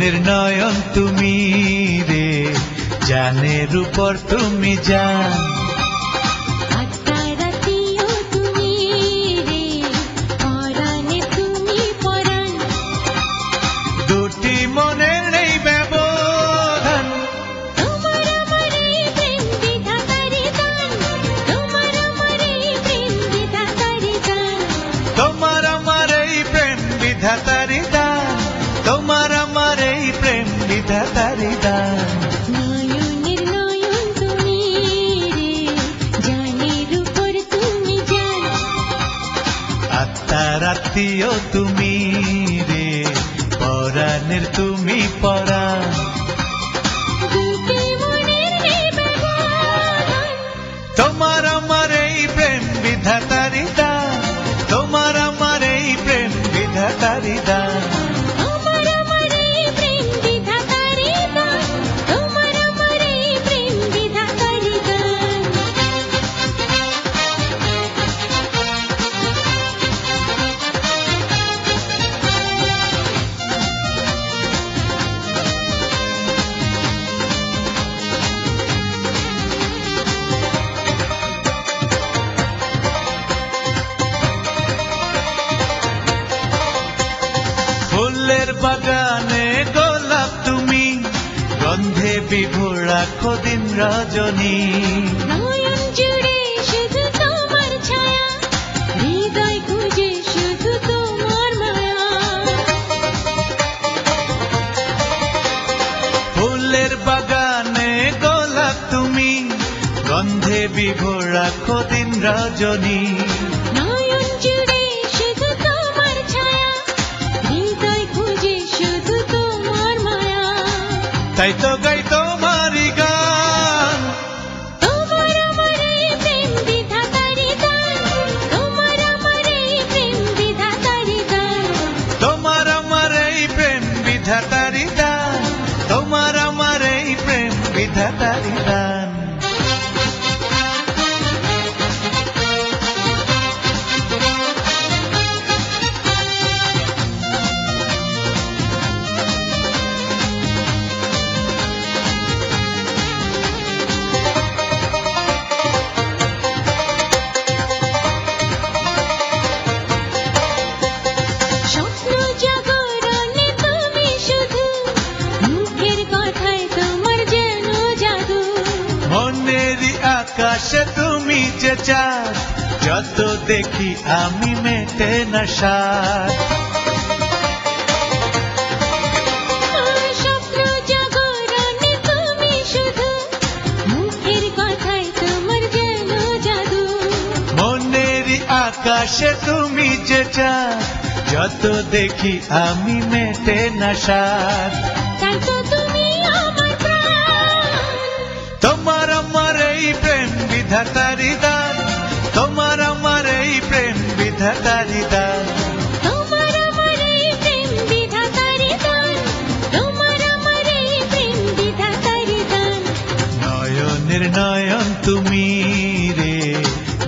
নয়ন তুমি রে জানের উপর তুমি জান আত্মারাতিও নয়নের নয়ন তুমি রে পরাণের তুমি পরাণ ফুলের বাগানে গোলাপ তুমি গন্ধে বিভোর রাখো দিন রজনী বাগানে গোলাপ তুমি গন্ধে বিভোর রাখো দিন রজনী তাই তো গাই তোমারই গান। তোমার আমার এই প্রেম বিধাতারি গান তোমার আমার এই প্রেম বিধাতারি গান। তোমার আমার এই প্রেম বিধাতারি গান তোমার আমার এই প্রেম বিধাতারি দান তোমার যেন জাদু। মনেরই আকাশে তুমি যে চাঁদ যত দেখি আমি মেটে না সার তাই তো তুমি আমার তোমার আমার এই প্রেম বিধাতারি দান বিধাতারি দান তোমার আমার এই প্রেম বিধাতারি দান তোমার আমার এই প্রেম বিধাতারি দান নয়নের নয়ন তুমি রে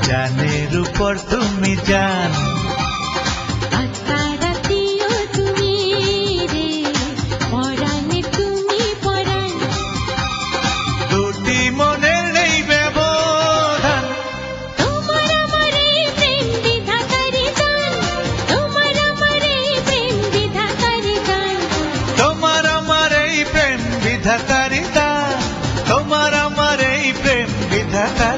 জানের উপর তুমি জান বিধাতারি দান তোমার আমার এই প্রেম বিধাতা